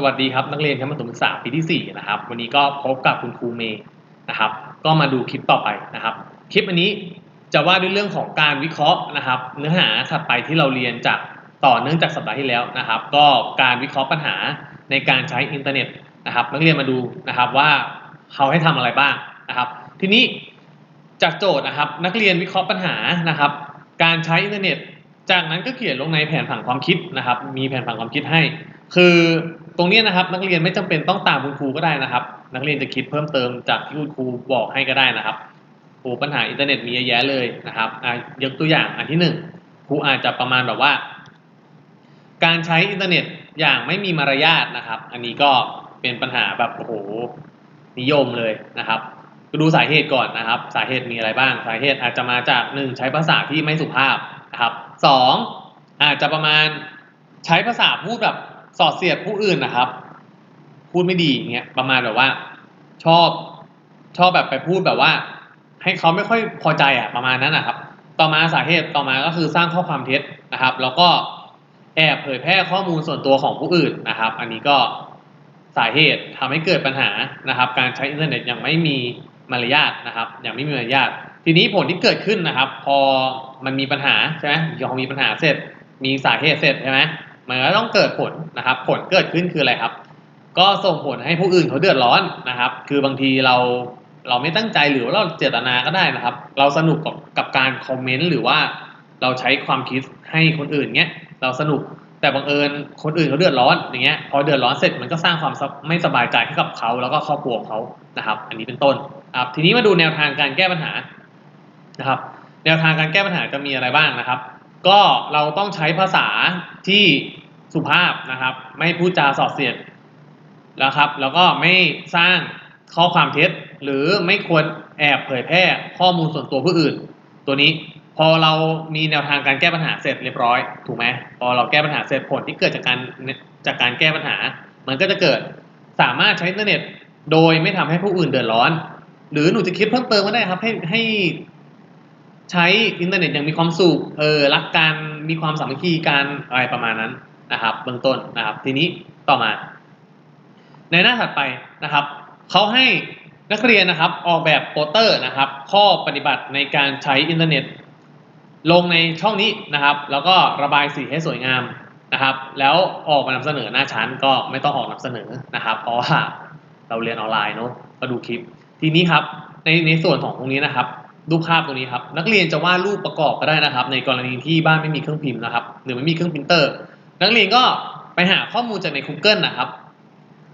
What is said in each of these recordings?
สวัสดีครับนักเรียนชั้นประถมศึกษาปีที่ 4 นะครับ วันนี้ก็พบกับคุณครูเมย์นะครับ ก็มาดูคลิปต่อไปนะครับ คลิปอันนี้จะว่าด้วยเรื่องของการวิเคราะห์นะครับ เนื้อหาถัดไปที่เราเรียนจากต่อเนื่องจากสัปดาห์ที่แล้วนะครับ ก็การวิเคราะห์ปัญหาในการใช้อินเทอร์เน็ตนะครับ นักเรียนมาดูนะครับว่าเขาให้ทำอะไรบ้างนะครับ ทีนี้จากโจทย์นะครับ นักเรียนวิเคราะห์ปัญหานะครับ การใช้อินเทอร์เน็ต จากนั้นก็เขียนลงในแผนผังความคิดนะครับ มีแผนผังความคิดให้ คือ ตรงนี้นะครับ นักเรียนไม่จำเป็นต้องตามคุณครูก็ได้นะครับ นักเรียนจะคิดเพิ่มเติมจากที่คุณครูบอกให้ก็ได้นะครับโอ้ปัญหาอินเทอร์เน็ตมีเยอะแยะเลยนะครับอะยกตัวอย่างอันที่หนึ่งครูอาจจะประมาณแบบว่า การใช้อินเทอร์เน็ตอย่างไม่มีมารยาทนะครับ อันนี้ก็เป็นปัญหาแบบโอ้โหนิยมเลยนะครับก็ดูสาเหตุก่อนนะครับ สาเหตุมีอะไรบ้าง สาเหตุอาจจะมาจากหนึ่งใช้ภาษาที่ไม่สุภาพนะครับสองอาจจะประมาณใช้ภาษาพูดแบบ สอดเสียดผู้อื่นนะครับ พูดไม่ดีอย่างเงี้ยประมาณแบบว่า ชอบชอบแบบไปพูดแบบว่า ให้เขาไม่ค่อยพอใจอะประมาณนั้นนะครับ ต่อมาสาเหตุต่อมาก็คือสร้างข้อความเท็จนะครับ แล้วก็แอบเผยแพร่ข้อมูลส่วนตัวของผู้อื่นนะครับ อันนี้ก็สาเหตุทำให้เกิดปัญหานะครับ การใช้อินเทอร์เน็ตอย่างไม่มีมารยาทนะครับอย่างไม่มีมารยาททีนี้ผลที่เกิดขึ้นนะครับ พอมันมีปัญหาใช่ไหมพอมีปัญหาเสร็จ มีสาเหตุเสร็จใช่ไหม มันก็ต้องเกิดผลนะครับ ผลเกิดขึ้นคืออะไรครับ ก็ส่งผลให้ผู้อื่นเขาเดือดร้อนนะครับ คือบางทีเราเราไม่ตั้งใจหรือว่าเราเจตนาก็ได้นะครับ เราสนุกกับกับการคอมเมนต์หรือว่าเราใช้ความคิดให้คนอื่นเงี้ยเราสนุกแต่บังเอิญคนอื่นเขาเดือดร้อนอย่างเงี้ยพอเดือดร้อนเสร็จมันก็สร้างความไม่สบายใจให้กับเขาแล้วก็ครอบครัวของเขานะครับ อันนี้เป็นต้นครับทีนี้มาดูแนวทางการแก้ปัญหานะครับ แนวทางการแก้ปัญหาจะมีอะไรบ้างนะครับ ก็เราต้องใช้ภาษาที่ สุภาพนะครับ ไม่พูดจาส่อเสียดแล้วครับ แล้วก็ไม่สร้างข้อความเท็จ หรือไม่ควรแอบเผยแพร่ข้อมูลส่วนตัวผู้อื่น ตัวนี้พอเรามีแนวทางการแก้ปัญหาเสร็จเรียบร้อยถูกไหมพอเราแก้ปัญหาเสร็จผลที่เกิดจากการจากการแก้ปัญหา มันก็จะเกิดสามารถใช้อินเทอร์เน็ต โดยไม่ทำให้ผู้อื่นเดือดร้อน หรือหนูจะคิดเพิ่มเติมก็ได้ครับให้ให้ใช้อินเทอร์เน็ตอย่างมีความสุขเออรักกันมีความสามัคคีกันอะไรประมาณนั้น นะครับเบื้องต้นนะครับ ทีนี้ต่อมา ในหน้าถัดไปนะครับเขาให้นักเรียนนะครับออกแบบโปสเตอร์นะครับ ข้อปฏิบัติในการใช้อินเทอร์เน็ต ลงในช่องนี้นะครับ แล้วก็ระบายสีให้สวยงามนะครับ แล้วออกมานำเสนอหน้าชั้นก็ไม่ต้องออกนำเสนอนะครับ เพราะว่าเราเรียนออนไลน์เนาะก็ดูคลิป ทีนี้ครับในในส่วนของตรงนี้นะครับรูปภาพตรงนี้ครับนักเรียนจะวาดรูปประกอบก็ได้นะครับ ในกรณีที่บ้านไม่มีเครื่องพิมพ์นะครับ หรือไม่มีเครื่องพิมพ์เตอร์ นักเรียนก็ไปหาข้อมูลจากใน Google นะครับ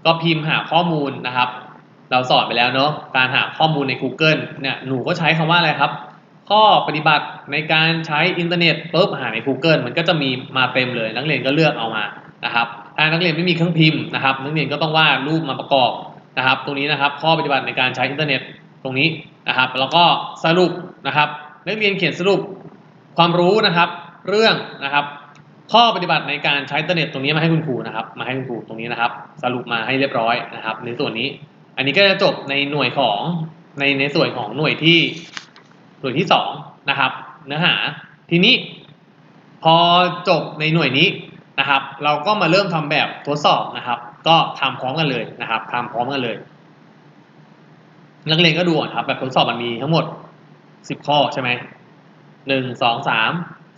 ก็พิมพ์หาข้อมูลนะครับ เราสอนไปแล้วเนาะการหาข้อมูลใน Google เนี่ยหนูก็ใช้คำว่าอะไรครับ ข้อปฏิบัติในการใช้อินเทอร์เน็ตปุ๊บหาใน Google มันก็จะมีมาเต็มเลย นักเรียนก็เลือกเอามานะครับถ้านักเรียนไม่มีเครื่องพิมพ์นะครับ นักเรียนก็ต้องวาดรูปมาประกอบนะครับ ตรงนี้นะครับ ข้อปฏิบัติในการใช้อินเทอร์เน็ตตรงนี้นะครับ แล้วก็สรุปนะครับ นักเรียนเขียนสรุปความรู้นะครับ เรื่องนะครับ ข้อปฏิบัติในการใช้อินเทอร์เน็ตตรงนี้มาให้คุณครูนะครับ มาให้คุณครูตรงนี้นะครับ สรุปมาให้เรียบร้อยนะครับ ในส่วนนี้ อันนี้ก็จะจบในหน่วยของในในส่วนของหน่วยที่หน่วยที่สองนะครับ เนื้อหาทีนี้พอจบในหน่วยนี้นะครับ เราก็มาเริ่มทำแบบทดสอบนะครับ ก็ทำพร้อมกันเลยนะครับทำพร้อมกันเลย นักเรียนก็ดูก่อนครับ แบบทดสอบมันมีทั้งหมดสิบข้อใช่ไหมหนึ่งสองสาม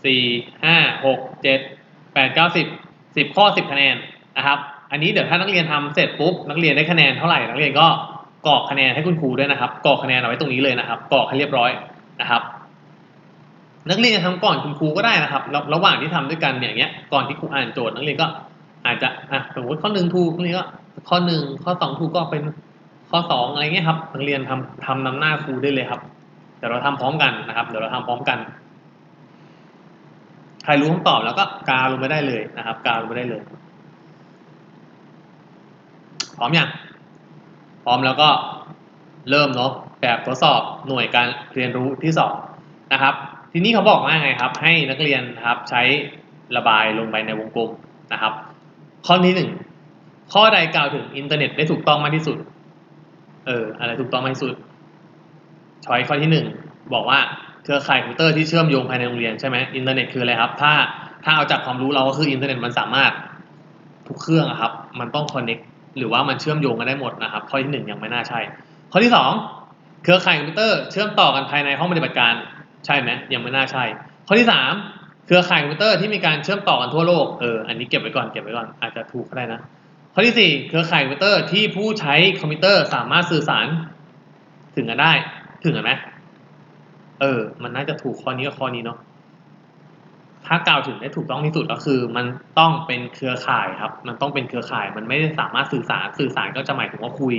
สี่ห้าหกเจ็ด แปดเก้าสิบสิบข้อสิบคะแนนนะครับ อันนี้เดี๋ยวถ้านักเรียนทำเสร็จปุ๊บนักเรียนได้คะแนนเท่าไหร่นักเรียนก็กรอกคะแนนให้คุณครูด้วยนะครับกรอกคะแนนเอาไว้ตรงนี้เลยนะครับกรอกให้เรียบร้อยนะครับ นักเรียนจะทำก่อนคุณครูก็ได้นะครับ ระระหว่างที่ทำด้วยกันเนี่ยอย่างเงี้ยก่อนที่ครูอ่านโจทย์นักเรียนก็อาจจะอะสมมติข้อหนึ่งถูกนักเรียนก็ข้อหนึ่งข้อสองถูกก็เป็นข้อสองอะไรเงี้ยครับนักเรียนทำทำนำหน้าครูได้เลยครับเดี๋ยวเราทำพร้อมกันนะครับ เดี๋ยวเราทำพร้อมกัน ครรู้คำตอบแล้วก็กาลงไปได้เลยนะครับ กาลงไปได้เลยพร้อมยังพร้อมแล้วก็เริ่มเนาะแบบทดสอบหน่วยการเรียนรู้ที่สองนะครับ ทีนี้เขาบอกว่าไงครับ ให้นักเรียนนะครับใช้ระบายลงไปในวงกลมนะครับ ข้อที่หนึ่งข้อใดกล่าวถึงอินเทอร์เน็ตได้ถูกต้องมากที่สุด เอออะไรถูกต้องมากที่สุดช้อยข้อที่หนึ่งบอกว่า เครือข่ายคอมพิวเตอร์ที่เชื่อมโยงภายในโรงเรียนใช่ไหมอินเทอร์เน็ตคืออะไรครับ ถ้าถ้าเอาจากความรู้เราก็คืออินเทอร์เน็ตมันสามารถทุกเครื่องครับ มันต้อง connect หรือว่ามันเชื่อมโยงกันได้หมดนะครับ ข้อที่หนึ่งยังไม่น่าใช่ ข้อที่สองเครือข่ายคอมพิวเตอร์เชื่อมต่อกันภายในห้องปฏิบัติการใช่ไหมยังไม่น่าใช่ ข้อที่สามเครือข่ายคอมพิวเตอร์ที่มีการเชื่อมต่อกันทั่วโลกเอออันนี้เก็บไว้ก่อนเก็บไว้ก่อนอาจจะถูกก็ได้นะ ข้อที่สี่เครือข่ายคอมพิวเตอร์ที่ผู้ใช้คอมพิวเตอร์สามารถสื่อสารถึงกันได้ถึงกันไหม เออ มันน่าจะถูกข้อนี้กับข้อนี้เนาะถ้ากล่าวถึงได้ถูกต้องที่สุดก็คือ มันต้องเป็นเครือข่ายครับ มันต้องเป็นเครือข่าย มันไม่ได้สามารถสื่อสารสื่อสารก็จะหมายถึงว่าคุย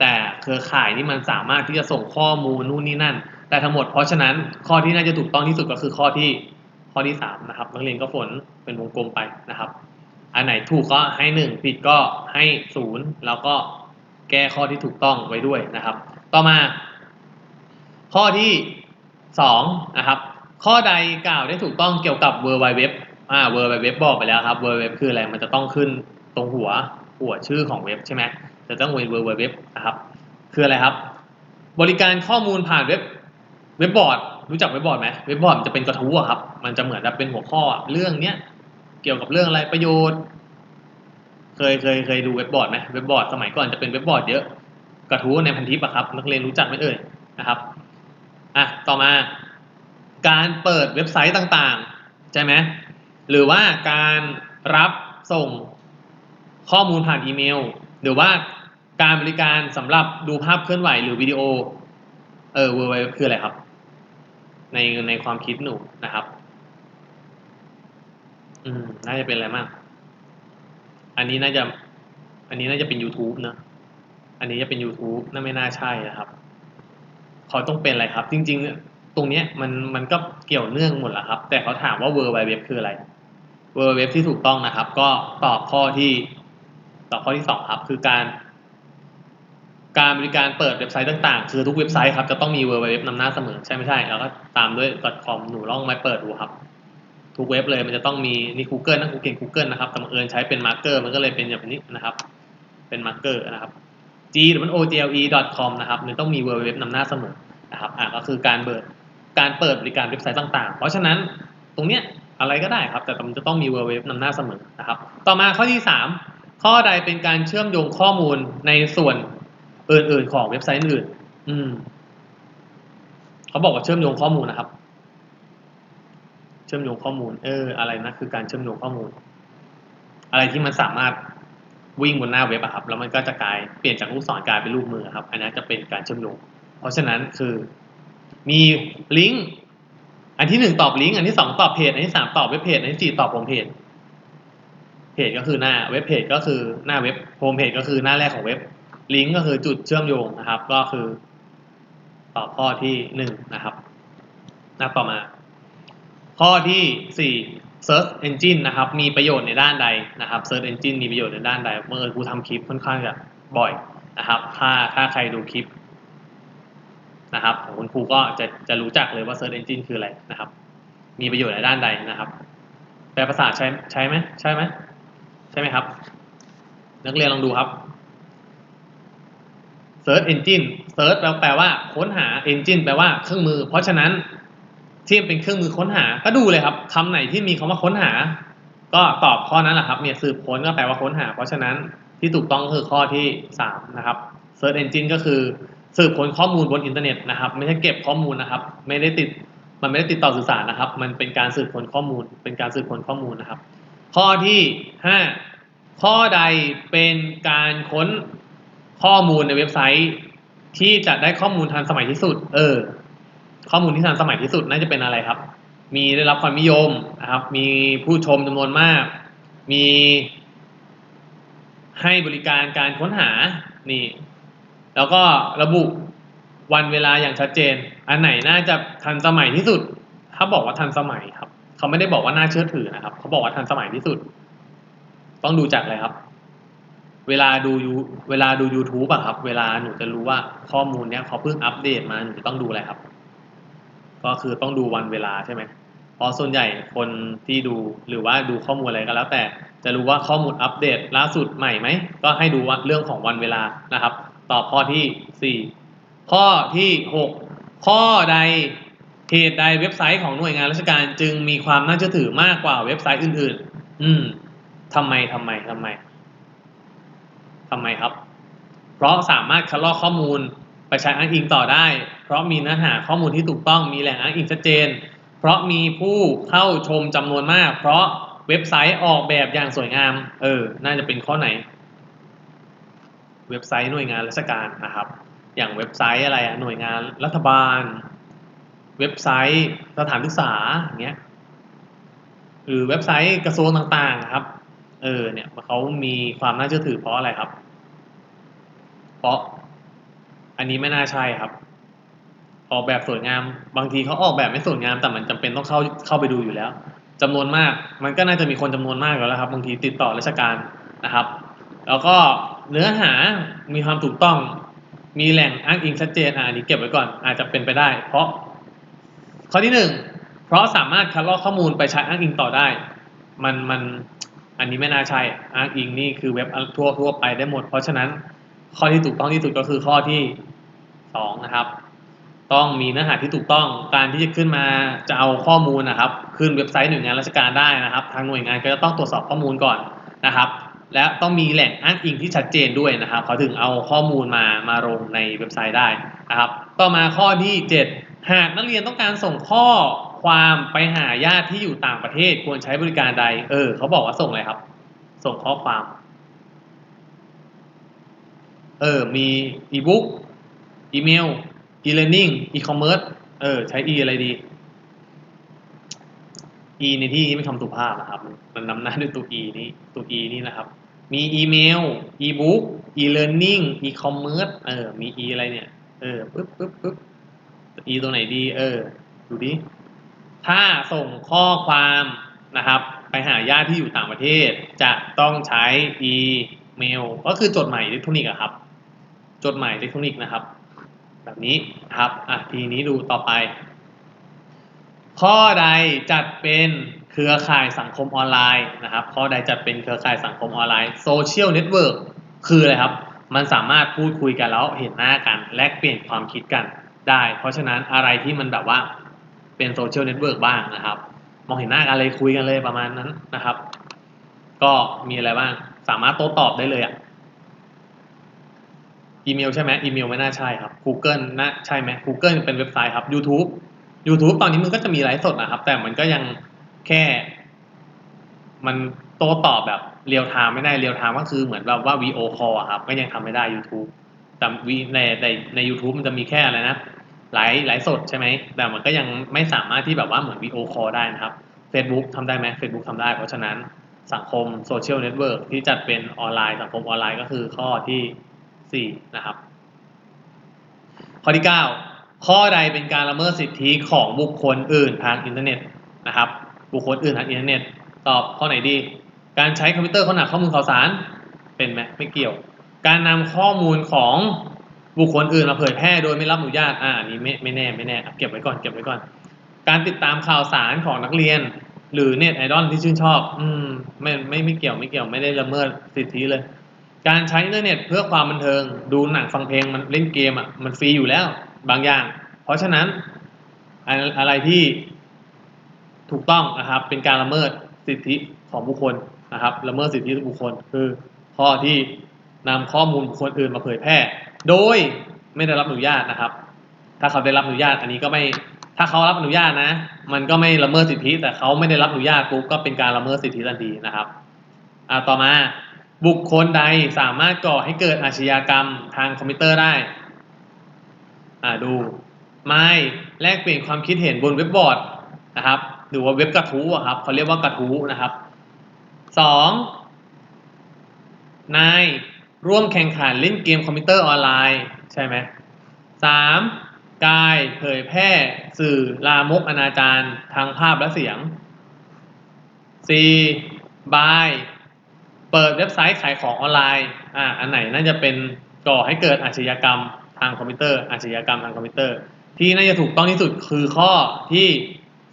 แต่เครือข่ายนี่มันสามารถที่จะส่งข้อมูลนู่นนี่นั่นแต่ทั้งหมด เพราะฉะนั้นข้อที่น่าจะถูกต้องที่สุดก็คือข้อที่ข้อที่สามนะครับนักเรียนก็ฝนเป็นวงกลมไปนะครับ อันไหนถูกก็ให้หนึ่งผิดก็ให้ศูนย์แล้วก็แก้ข้อที่ถูกต้องไว้ด้วยนะครับ ต่อมา ข้อที่ สองนะครับข้อใดกล่าวได้ถูกต้องเกี่ยวกับ w w w อ่า w w w บอกไปแล้วครับ w w w คืออะไรมันจะต้องขึ้นตรงหัวหัวชื่อของเว็บใช่ไหมจะต้องเป็น w w w นะครับคืออะไรครับ บริการข้อมูลผ่านเว็บเว็บบอร์ดรู้จักเว็บบอร์ดไหมเว็บบอร์ดมันจะเป็นกระทู้ครับ มันจะเหมือนแบบเป็นหัวข้อเรื่องเนี้ยเกี่ยวกับเรื่องอะไรประโยชน์ เคยเคยเคยดูเว็บบอร์ดไหมเว็บบอร์ดสมัยก่อนจะเป็นเว็บบอร์ดเยอะกระทู้ในพันทิปอะครับนักเรียนรู้จักไหมเอ่ยนะครับ อะต่อมา การเปิดเว็บไซต์ต่างๆ ใช่ไหมหรือว่าการรับส่งข้อมูลผ่านอีเมล หรือว่าการบริการสำหรับดูภาพเคลื่อนไหวหรือวิดีโอ เออเวอร์คืออะไรครับ ในในความคิดหนูนะครับ อืม น่าจะเป็นอะไรมาก อันนี้น่าจะ อันนี้น่าจะเป็น YouTube เนอะอันนี้จะเป็น YouTube น่าไม่น่าใช่นะครับ เขาต้องเป็นอะไรครับ จริง ๆ ตรงเนี้ยมันมันก็เกี่ยวเนื่องหมดแหละครับ แต่เขาถามว่า World Wide Web คืออะไร World Wide Web ที่ถูกต้องนะครับ ก็ตอบข้อที่ตอบข้อที่สองครับคือการการบริการเปิดเว็บไซต์ต่างๆ คือทุกเว็บไซต์ครับจะต้องมี World Wide Web นำหน้าเสมอใช่ไม่ใช่ แล้วก็ตามด้วย .com หนูลองมาเปิดดูครับ ทุกเว็บเลยมันจะต้องมีนี่ Google นะ Google Google นะครับแต่บังเอิญใช้เป็นมาร์เกอร์มันก็เลยเป็นแบบนี้นะครับ เป็นมาร์เกอร์นะครับ g w o g l e com นะครับมันต้องมี World Web นำหน้าเสมอนะครับอ่าก็คือการเปิดการเปิดบริการเว็บไซต์ต่างๆ เพราะฉะนั้นตรงเนี้ยอะไรก็ได้ครับ แต่มันจะต้องมี World Web นำหน้าเสมอนะครับ ต่อมาข้อที่ 3 ข้อใดเป็นการเชื่อมโยงข้อมูลในส่วนอื่นๆของเว็บไซต์อื่น อืมเขาบอกว่าเชื่อมโยงข้อมูลนะครับ เชื่อมโยงข้อมูล เออ อะไรนะคือการเชื่อมโยงข้อมูล อะไรที่มันสามารถ วิ่งบนหน้าเว็บอะครับแล้วมันก็จะกลายเปลี่ยนจากลูกศรกลายเป็นรูปมือครับ อันนั้นจะเป็นการเชื่อมโยงเพราะฉะนั้นคือมีลิงก์อันที่หนึ่งตอบลิงก์อันที่สองตอบเพจอันที่สามตอบเว็บเพจอันที่สี่ตอบโฮมเพจเพจก็คือหน้าเว็บเพจก็คือหน้าเว็บโฮมเพจก็คือหน้าแรกของเว็บลิงก์ก็คือจุดเชื่อมโยงนะครับ ก็คือตอบข้อที่หนึ่งนะครับหน้าต่อมา ข้อที่สี่ Search Engine นะครับ มีประโยชน์ในด้านใดนะครับ Search Engine มีประโยชน์ในด้านใดเมื่อครูทำคลิปค่อนข้างจะบ่อยนะครับ ถ้าถ้าใครดูคลิปนะครับของคุณครูก็จะจะรู้จักเลยว่า Search Engine คืออะไรนะครับ มีประโยชน์ในด้านใดนะครับ แปลภาษาใช้ใช้ไหมใช่ไหมใช่ไหมครับ นักเรียนลองดูครับ Search Engine Search แปลแปลว่าค้นหา Engine แปลว่าเครื่องมือ เพราะฉะนั้น ที่เป็นเครื่องมือค้นหา ก็ดูเลยครับคำไหนที่มีคำว่าค้นหา ก็ตอบข้อนั้นแหละครับ เนี่ยสืบค้นก็แปลว่าค้นหา เพราะฉะนั้นที่ถูกต้องคือข้อที่สามนะครับ Search Engine ก็คือสืบค้นข้อมูลบนอินเทอร์เน็ตนะครับ ไม่ใช่เก็บข้อมูลนะครับ ไม่ได้ติดมันไม่ได้ติดต่อสื่อสารนะครับ มันเป็นการสืบค้นข้อมูล เป็นการสืบค้นข้อมูลนะครับ ข้อที่ห้าข้อใดเป็นการค้นข้อมูลในเว็บไซต์ ที่จะได้ข้อมูลทันสมัยที่สุด เออ ข้อมูลที่ทันสมัยที่สุดน่าจะเป็นอะไรครับ มีได้รับความนิยมนะครับ มีผู้ชมจำนวนมาก มีให้บริการการค้นหานี่ แล้วก็ระบุวันเวลาอย่างชัดเจน อันไหนน่าจะทันสมัยที่สุด ถ้าบอกว่าทันสมัยครับ เขาไม่ได้บอกว่าน่าเชื่อถือนะครับ เขาบอกว่าทันสมัยที่สุด ต้องดูจากอะไรครับ เวลาดูยูเวลาดู YouTube อะครับ เวลาหนูจะรู้ว่าข้อมูลเนี้ยเขาเพิ่งอัปเดตมาหนูจะต้องดูอะไรครับ ก็คือต้องดูวันเวลาใช่ไหมเพราะส่วนใหญ่คนที่ดูหรือว่าดูข้อมูลอะไรก็แล้ว แต่จะรู้ว่าข้อมูลอัปเดตล่าสุดใหม่ไหมก็ให้ดูว่าเรื่องของวันเวลานะครับ ตอบข้อที่สี่ข้อที่หกข้อใดเหตุใดเว็บไซต์ของหน่วยงานราชการจึงมีความน่าเชื่อถือมากกว่าเว็บไซต์อื่น ๆ อืมทำไมทำไมทำไมทำไมครับ เพราะสามารถคัดลอกข้อมูล ไปใช้อ้างอิงต่อได้ เพราะมีเนื้อหาข้อมูลที่ถูกต้องมีแหล่งอ้างอิงชัดเจน เพราะมีผู้เข้าชมจำนวนมาก เพราะเว็บไซต์ออกแบบอย่างสวยงาม เออ น่าจะเป็นข้อไหน เว็บไซต์หน่วยงานราชการนะครับ อย่างเว็บไซต์อะไรอะหน่วยงานรัฐบาล เว็บไซต์สถานศึกษาอย่างเงี้ยหรือเว็บไซต์กระทรวงต่างๆครับ เออเนี่ยเขามีความน่าเชื่อถือเพราะอะไรครับ เพราะ อันนี้ไม่น่าใช่ครับ ออกแบบสวยงาม บางทีเขาออกแบบไม่สวยงาม แต่มันจำเป็นต้องเข้าเข้าไปดูอยู่แล้วจำนวนมาก มันก็น่าจะมีคนจำนวนมากอยู่แล้วครับ บางทีติดต่อราชการนะครับ แล้วก็เนื้อหามีความถูกต้อง มีแหล่งอ้างอิงชัดเจนอะอันนี้เก็บไว้ก่อน อาจจะเป็นไปได้ เพราะ ข้อที่หนึ่งเพราะสามารถคัดลอกข้อมูลไปใช้อ้างอิงต่อได้ มันมันอันนี้ไม่น่าใช่อ้างอิงนี่คือเว็บทั่วทั่วไปได้หมด เพราะฉะนั้นข้อที่ถูกต้องที่สุดก็คือข้อที่ สองนะครับ ต้องมีเนื้อหาที่ถูกต้องการที่จะขึ้นมาจะเอาข้อมูลนะครับ ขึ้นเว็บไซต์หน่วยงานราชการได้นะครับ ทางหน่วยงานก็จะต้องตรวจสอบข้อมูลก่อนนะครับ และต้องมีแหล่งอ้างอิงที่ชัดเจนด้วยนะครับ เขาถึงเอาข้อมูลมามาลงในเว็บไซต์ได้นะครับ ต่อมาข้อที่ 7 หากนักเรียนต้องการส่งข้อความไปหาญาติที่อยู่ต่างประเทศควรใช้บริการใด เออ เขาบอกว่าส่งอะไรครับ ส่งข้อความ เออ มีอีบุ๊ก อีเมลอีเล a r นิ่งอีคอมเมิร์ซเออ ใช้ e อะไรดี e ในที่นี้ไม่คำสุภาพนะครับ มันนำหน้าด้วยตัว e นี้ตัว e นี่นะครับ มีอีเมลอีบุ๊กอีเล a r นิ่งอีคอมเมิร์ซเออ มี e อะไรเนี่ย เออปึ๊บปึ๊บปึ๊บ e ตัวไหนดี เออ ดูดิ ถ้าส่งข้อความนะครับ ไปหาญาติที่อยู่ต่างประเทศ จะต้องใช้อีเมล ก็คือจดหมายอิเล็กทรอนิกส์ครับ จดหมายอิเล็กทรอนิกส์นะครับ แบบนี้นะครับอะทีนี้ดูต่อไป ข้อใดจัดเป็นเครือข่ายสังคมออนไลน์นะครับ ข้อใดจัดเป็นเครือข่ายสังคมออนไลน์โซเชียลเน็ตเวิร์กคืออะไรครับ มันสามารถพูดคุยกันแล้วเห็นหน้ากัน แลกเปลี่ยนความคิดกันได้ เพราะฉะนั้นอะไรที่มันแบบว่าเป็นโซเชียลเน็ตเวิร์กบ้างนะครับ มองเห็นหน้ากันเลยคุยกันเลยประมาณนั้นนะครับ ก็มีอะไรบ้าง สามารถโต้ตอบได้เลยอะ อีเมลใช่ไหมอีเมลไม่น่าใช่ครับ Google น่าใช่ไหม Google เป็นเว็บไซต์ครับ YouTube YouTube ตอนนี้มันก็จะมีไลฟ์สดนะครับ แต่มันก็ยังแค่ มันโต้ตอบแบบเรียลไทม์ไม่ได้เรียลไทม์ก็คือเหมือนแบบว่า VO call อะครับ ก็ยังทำไม่ได้ YouTube แต่วีในในใน YouTube มันจะมีแค่อะไรนะไลฟ์ไลฟ์สดใช่ไหมแต่มันก็ยังไม่สามารถที่แบบว่าเหมือน VO call ได้นะครับ Facebook ทำได้ไหม Facebook ทำได้ เพราะฉะนั้นสังคมโซเชียลเน็ตเวิร์กที่จัดเป็นออนไลน์สังคมออนไลน์ก็คือข้อที่ 4นะครับ ข้อที่ 9 ข้อใดเป็นการละเมิดสิทธิของบุคคลอื่นทางอินเทอร์เน็ตนะครับ บุคคลอื่นทางอินเทอร์เน็ต ตอบข้อไหนดี การใช้คอมพิวเตอร์ค้นหาข้อมูลข่าวสาร เป็นไหมไม่เกี่ยว การนำข้อมูลของบุคคลอื่นมาเผยแพร่โดยไม่รับอนุญาต อ่านี้ไม่ไม่แน่ไม่แน่ เก็บไว้ก่อน เก็บไว้ก่อน การติดตามข่าวสารของนักเรียน หรือเน็ตไอดอลที่ชื่นชอบ อืมไม่ไม่ไม่เกี่ยวไม่เกี่ยวไม่ได้ละเมิดสิทธิเลย การใช้อินเทอร์เน็ตเพื่อความบันเทิง ดูหนังฟังเพลงมันเล่นเกมอะมันฟรีอยู่แล้วบางอย่าง เพราะฉะนั้นอะไรที่ถูกต้องนะครับ เป็นการละเมิดสิทธิของบุคคลนะครับ ละเมิดสิทธิบุคคล คือข้อที่นำข้อมูลบุคคลอื่นมาเผยแพร่ โดยไม่ได้รับอนุญาตนะครับ ถ้าเขาได้รับอนุญาตอันนี้ก็ไม่ถ้าเขารับอนุญาตนะ มันก็ไม่ละเมิดสิทธิ แต่เขาไม่ได้รับอนุญาตปุ๊บก็เป็นการละเมิดสิทธิทันทีนะครับอ่าต่อมา บุคคลใดสามารถก่อให้เกิดอาชญากรรมทางคอมพิวเตอร์ได้ อ่าดูไม่แลกเปลี่ยนความคิดเห็นบนเว็บบอร์ดนะครับ หรือว่าเว็บกระทู้อะครับเขาเรียกว่ากระทู้นะครับสองนายร่วมแข่งขันเล่นเกมคอมพิวเตอร์ออนไลน์ใช่ไหมสามกายเผยแพร่ สื่อลามกอนาจารทางภาพและเสียงสี่บาย เปิดเว็บไซต์ขายของออนไลน์อ่าอันไหนน่าจะเป็นก่อให้เกิดอาชญากรรมทางคอมพิวเตอร์ อาชญากรรมทางคอมพิวเตอร์ ที่น่าจะถูกต้องที่สุดคือข้อที่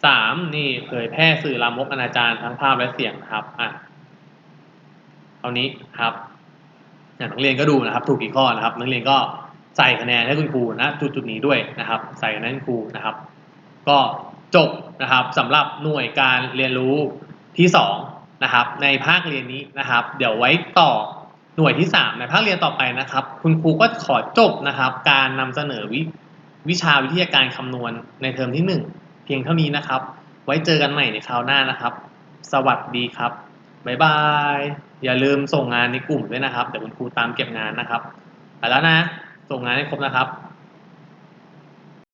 สามนี่เผยแพร่สื่อลามกอนาจารทั้งภาพและเสียงนะครับอะเอานี้ครับอย่างนักเรียนก็ดูนะครับ ถูกกี่ข้อนะครับ นักเรียนก็ใส่คะแนนให้คุณครูนะจุดจุดนี้ด้วยนะครับ ใส่คะแนนให้คุณครูนะครับ ก็จบนะครับสำหรับหน่วยการเรียนรู้ที่สอง นะครับ ในภาคเรียนนี้นะครับ เดี๋ยวไว้ต่อหน่วยที่ 3 ในภาคเรียนต่อไปนะครับ คุณครูก็ขอจบนะครับ การนำเสนอวิวิชาวิทยาการคำนวณในเทอมที่ 1 เพียงเท่านี้นะครับ ไว้เจอกันใหม่ในคราวหน้านะครับ สวัสดีครับบ๊ายบาย อย่าลืมส่งงานในกลุ่มด้วยนะครับ เดี๋ยวคุณครูตามเก็บงานนะครับ ไปแล้วนะ ส่งงานให้ครบนะครับ